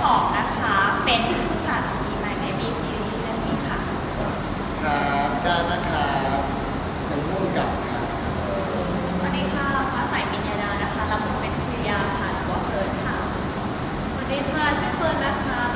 หอมนะคะ เป็นผู้จัด Be My Baby Series เรื่องนี้ค่ะครับก้านนะครับเป็นผู้กำกับครับสวัสดีค่ะฟ้าใสปิญญาดานะคะรับบทเป็นพิยาค่ะหรือว่าเฟิร์นค่ะสวัสดีค่ะชื่อเฟิร์นนะคะ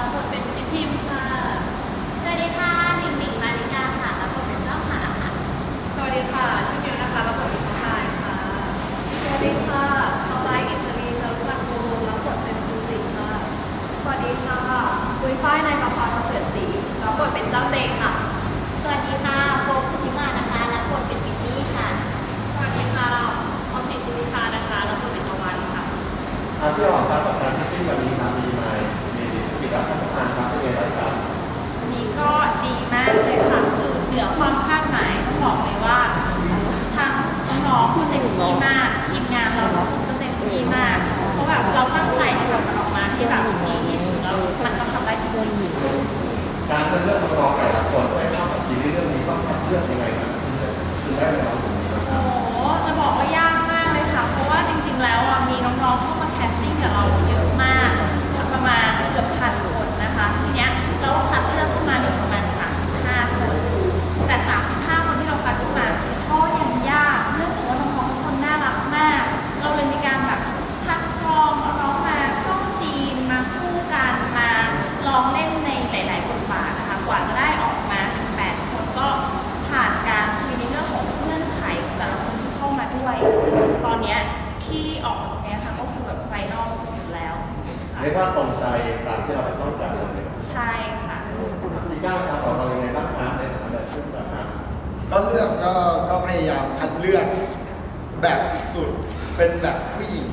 แบบสุดๆ เป็นแบบผู้หญิง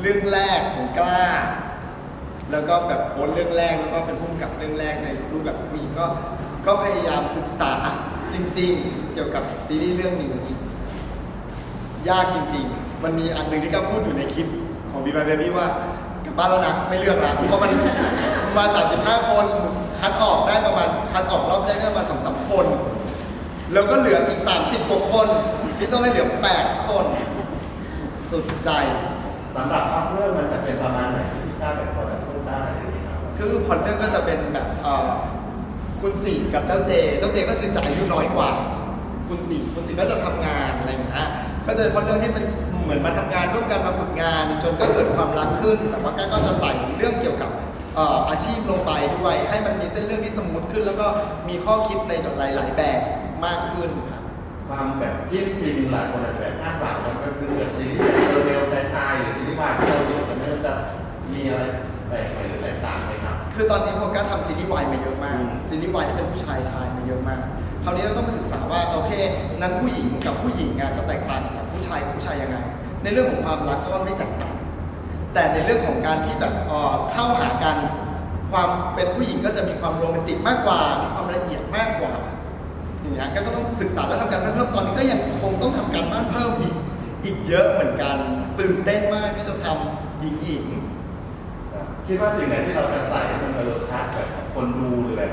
เรื่องแรกของกล้า แล้วก็แบบโค้ดเรื่องแรก แล้วก็เป็นผู้กำกับเรื่องแรกในรูปแบบผู้หญิงก็ก็พยายามศึกษาจริง ๆ เกี่ยวกับซีรีส์เรื่องนี้ยากจริง ๆ มันมีอันหนึ่งที่ก้าพูดอยู่ในคลิปของบีบายเบบี้ว่ากลับบ้านแล้วนะไม่เลือกละเพราะมันมา35 คนคัดออกได้ประมาณคัดออกรอบแรกได้ประมาณสองสามคน แล้วก็เหลืออีก 30กว่าคน ที่ต้องได้เหลือ8คน สุดใจ สำหรับภาพเรื่องมันจะเป็นประมาณไหนที่พี่ก้าวเป็นพอจะพูดได้อะไรอย่างนี้ครับคือพล็อตเรื่องก็จะเป็นแบบเอ่อคุณสี่กับเจ้าเจ เจ้าเจก็คือจะอายุน้อยกว่า คุณสี่คุณสี่ก็จะทำงานอะไรอย่างเงี้ยก็จะเป็นพล็อตเรื่องที่เป็นเหมือนมาทำงานร่วมกันมาฝึกงาน จนก็เกิดความรักขึ้น แต่ว่าก็จะใส่เรื่องเกี่ยวกับเอ่ออาชีพลงไปด้วย ให้มันมีเส้นเรื่องที่สมูทขึ้น แล้วก็มีข้อคิดในหลาย ๆ แบบมากขึ้นครับ ความแบบที่ซีรีส์หลายคนอาจจะแบบคาดหวังมันก็คือเหมือนซีรีส์แบบเร็วๆชายหรือซีรีส์วายที่เราดูแต่ไม่รู้จะมีอะไรแปลกใหม่หรือแตกต่างไหมครับ คือตอนนี้พอการทำซีรีส์วายมาเยอะมาก ซีรีส์วายที่เป็นผู้ชายชายมาเยอะมาก คราวนี้เราต้องมาศึกษาว่าโอเค นั้นผู้หญิงกับผู้หญิงอะจะแตกต่างกับผู้ชายกับผู้ชายยังไง ในเรื่องของความรักก็ไม่แตกต่าง แต่ในเรื่องของการที่แบบเข้าหากัน ความเป็นผู้หญิงก็จะมีความโรแมนติกมากกว่า มีความละเอียดมากกว่า อย่างเงี้ยก็ต้องศึกษาและทำการบ้านเพิ่มตอนนี้ก็ยังคงต้องทำการบ้านเพิ่มอีกอีกเยอะเหมือนกันตื่นเต้นมากที่จะทำหญิงหญิงคิดว่าสิ่งไหนที่เราจะใส่ให้มันเออทัชแบบคนดูหรือแบบ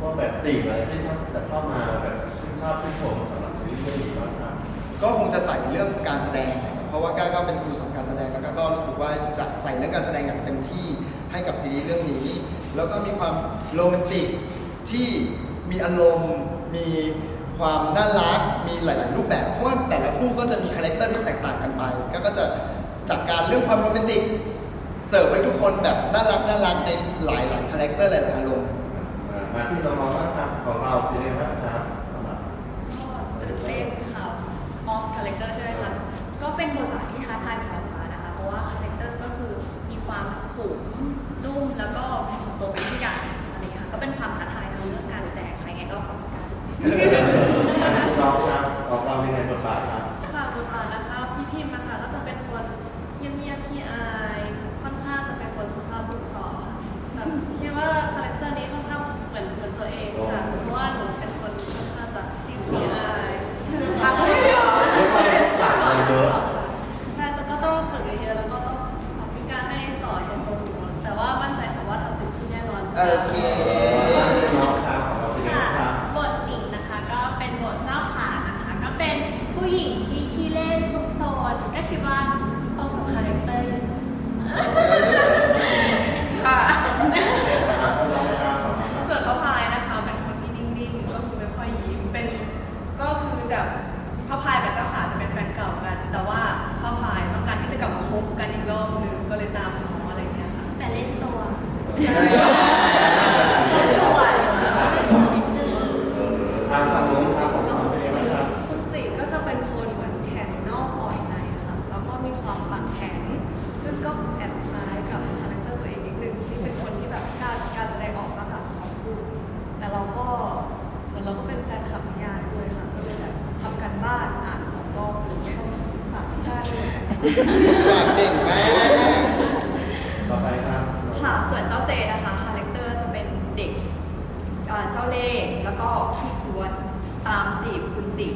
พวกแบบติ่งอะไรที่ชอบจะเข้ามาแบบชื่นชอบชื่นชมสำหรับซีรีส์เรื่องนี้บ้างครับก็คงจะใส่เรื่องการแสดง เพราะว่าก้าก็เป็นครูสอนการแสดงแล้วก็ก็รู้สึกว่าจะใส่เรื่องการแสดงอย่างเต็มที่ให้กับซีรีส์เรื่องนี้ แล้วก็มีความโรแมนติกที่มีอารมณ์ มีความน่ารัก มีหลาย ๆ รูปแบบเพราะว่าแต่ละคู่ก็จะมีคาแรคเตอร์ที่แตกต่างกันไป ก็ก็จะจัดการเรื่องความโรแมนติก เสิร์ฟให้ทุกคนแบบน่ารักน่ารักในหลาย ๆ คาแรคเตอร์หลาย ๆ อารมณ์ มาที่น้องๆบ้างครับของเราเป็นยังไงบ้าง บทหญิงนะคะก็เป็นบทเจ้าขานะคะ ก็เป็นผู้หญิงที่ขี้เล่นซุกซนก็คิดว่าตรงกับคาแรคเตอร์ค่ะส่วนเขาพายนะคะเป็นคนที่นิ่งๆ ก็คือไม่ค่อยยิ้มเป็นก็คือจะเขาพาย ก็แอบคล้ายกับคาแรคเตอร์ตัวเองนิดนึงที่เป็นคนที่แบบกล้าการแสดงออกมากกว่าของพูดแต่เราก็เหมือนเราก็เป็นแฟนคลับนิยายด้วยค่ะ ก็เลยแบบทำกันบ้านอ่านสองรอบหรือไม่ต้องฝากที่บ้าด้วยปากเก่งมากต่อไปครับค่ะส่วนเจ้าเจนะคะคาแรคเตอร์จะเป็นเด็กเจ้าเล่ห์แล้วก็ขี้กวนตามจีบคุณสิง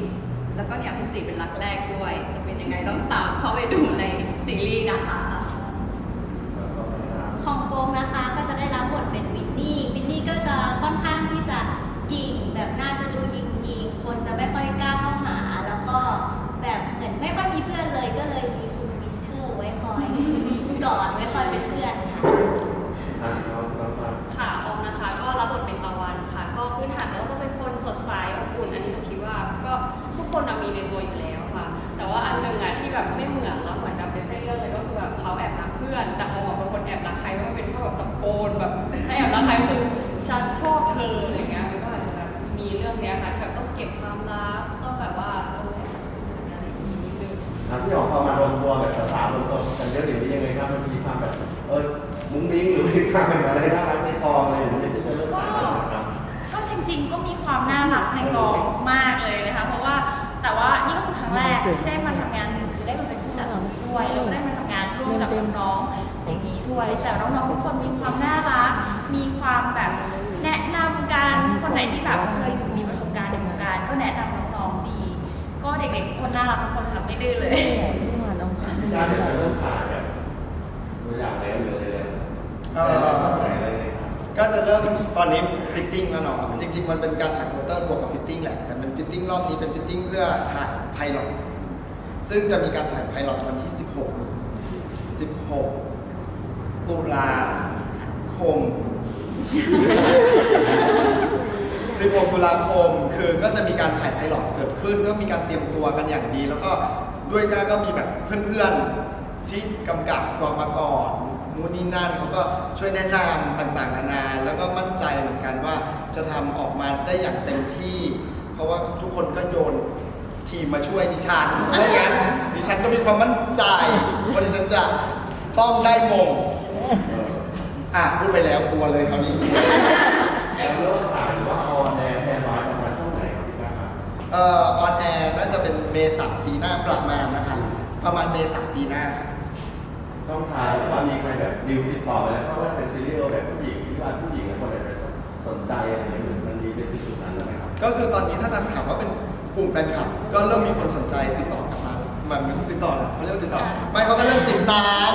แล้วก็เนี่ยคุณสิงเป็นรักแรกด้วยจะเป็นยังไงต้องตามเข้าไปดูในซีรีส์นะคะ ต่อไปครับ ของโฟมนะคะก็จะได้รับบทเป็นวินนี่ วินนี่ก็จะ ค่อนข้างที่จะยิงแบบน่าจะดูยิงยิงคนจะไม่ค่อยกล้าเข้าหา แล้วก็แบบเหมือนไม่ค่อยมีเพื่อนเลยก็เลยมีคุณวินเทอร์ไว้คอยกอดไว้คอยเป็นเพื่อนค่ะอะน้องน้องครับค่ะออมนะคะ ก็รับบทเป็นตะวันค่ะ ก็พื้นฐานแล้วก็จะเป็นคนสดใสอบอุ่นอันนี้หนูคิดว่าก็ทุกคนอะมีในตัวอยู่แล้วค่ะ แต่ว่าอันหนึ่งอะที่แบบไม่เหมือนแล้วเหมือนแบบเป็นเส้นเรื่องเลยก็คือแบบเขาแอบรักเพื่อน แต่ออมอะเป็นคนแอบรักใครไม่ว่าเป็นชอบแบบตะโกนแบบถ้าแอบรักใครคือ ฉันชอบเธออะไรเงี้ยมันก็อาจจะแบบมีเรื่องเนี้ยค่ะที่แบบต้องเก็บความลับต้องแบบว่าเอออะไรอย่างนี้นิดนึงครับพี่อ๋องพอมารวมตัวแบบสาวๆรวมตัวกันเยอะอย่างนี้ยังไงครับมันมีความแบบเออมุ้งมิ้งหรือมีความเป็นอะไรน่ารักในกองอะไรอย่างเงี้ยที่จะเริ่มถ่ายทำนะครับก็จริง ๆ ก็มีความน่ารักในกองมากเลยนะคะ เพราะว่าแต่ว่านี่ก็คือครั้งแรกที่ได้ คนไหนที่แบบเคยมีประสบการณ์ในวงการก็แนะนำน้องๆดี ก็เด็กๆทุกคนน่ารักทุกคนค่ะไม่ดื้อเลยญาติเดี๋ยวจะเริ่มถ่ายแบบตัวอย่างแล้วหรืออะไรเลยเอ่อแต่ละไหนอะไรเนี่ยครับก็จะเริ่มตอนนี้ฟิตติ้งแล้วเนาะจริง ๆ มันเป็นการถ่ายโปสเตอร์บวกกับฟิตติ้งแหละแต่เป็นฟิตติ้งรอบนี้เป็นฟิตติ้งเพื่อถ่ายไพลอตซึ่งจะมีการถ่ายไพลอตวันที่ 16 16 ตุลาคม 16ตุลาคมคือก็จะมีการถ่ายไพลอตเกิดขึ้น ก็มีการเตรียมตัวกันอย่างดี แล้วก็ด้วยก้าก็มีแบบเพื่อนๆที่กำกับกองมาก่อนนู่นนี่นั่นเขาก็ช่วยแนะนำต่างๆ นานา แล้วก็มั่นใจเหมือนกันว่าจะทำออกมาได้อย่างเต็มที่ เพราะว่าทุกคนก็โยนทีมมาช่วยดิฉันไม่งั้นดิฉันก็มีความมั่นใจว่าดิฉันจะต้องได้มงอะพูดไปแล้วกลัวเลยคราวนี้แล้วเริ่ม อ่อออนแอร์น่าจะเป็นเมษาปีหน้าประมาณนะคะประมาณเมษาปีหน้าค่ะ ช่องทางตอนนี้ใครแบบดิวติดต่อไปแล้วเพราะว่าเป็นซีรีส์แบบผู้หญิงซีรีส์วายผู้หญิงแล้วคนไหนไปสนใจอะไรอย่างเงี้ยมันมีเป็นที่สุดนั้นแล้วไหมครับก็คือตอนนี้ถ้าทำถามว่าเป็นกลุ่มแฟนคลับ ก็เริ่มมีคนสนใจติดต่อกลับมามันไม่ติดต่อนะเขาเรียกว่าติดต่อไม่เขาก็เริ่มติดตาม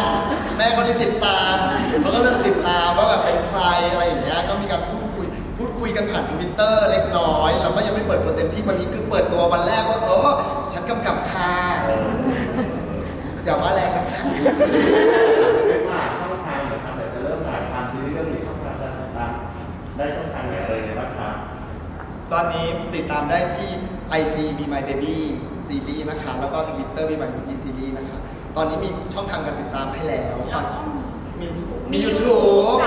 แม่เขาเลยติดตามเขาก็เริ่มติดตามว่าแบบเป็นใครอะไรอย่างเงี้ยก็มีการพูดคุ ยพูดคุยกันผ่านทวิตเตอร์เล็กน้อยเราก็ยังไม่เปิดตัวเต็มที่วันนี้คือเปิดตัววันแรกว่าเออฉันกำกับค่ะอย่าว่าแรงนะคะเรียกว่าช่องทางนะครับแต่จะเริ่มถ่ายทำซีรีส์เรื่องนี้ช่องทางจะติดตามได้ช่องทางไหนอะไรยังไงบ้างครับตอนนี้ติดตามได้ที่ IG Be My Baby ซีรีส์นะคะแล้วก็ Twitter Be My Baby ซีรีส์นะคะตอนนี้มีช่องทางการติดตามให้แล้วแล้วก็มีมีมี YouTube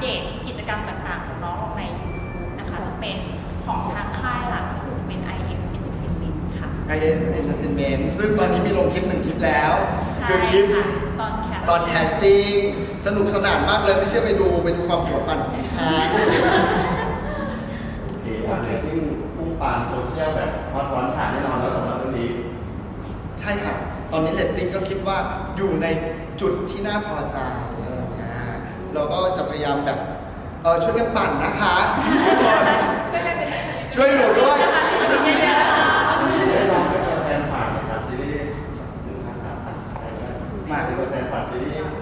เดตกิจกรรมต่างๆ ของน้องลงใน YouTube นะคะ จะเป็นของทางค่ายหลักก็คือจะเป็น IX Entertainment ค่ะ IS Entertainment ซึ่งตอนนี้มีลงคลิปหนึ่งคลิปแล้ว ใช่คือคลิปค่ะ ตอนแคสตอนแคสติ้งสนุกสนานมากเลยไม่เชื่อไปดูไปดูความหัวปั่นของดิฉันโอเคอันเรตติ้งพุ่งปานโซเชียลแบบฮอตร้อนฉาแน่นอนแล้วสำหรับเรื่องนี้ใช่ค่ะตอนนี้เรตติ้งก็คิดว่าอยู่ในจุดที่น่าพอใจ เราก็จะพยายามแบบเออช่วยกันปั่นนะคะทุกคนช่วยหนูด้วยได้ลองให้ตัวแทนฝากนะครับซีรีส์หนึ่งท่านครับมาเป็นตัวแทนฝากซีรีส์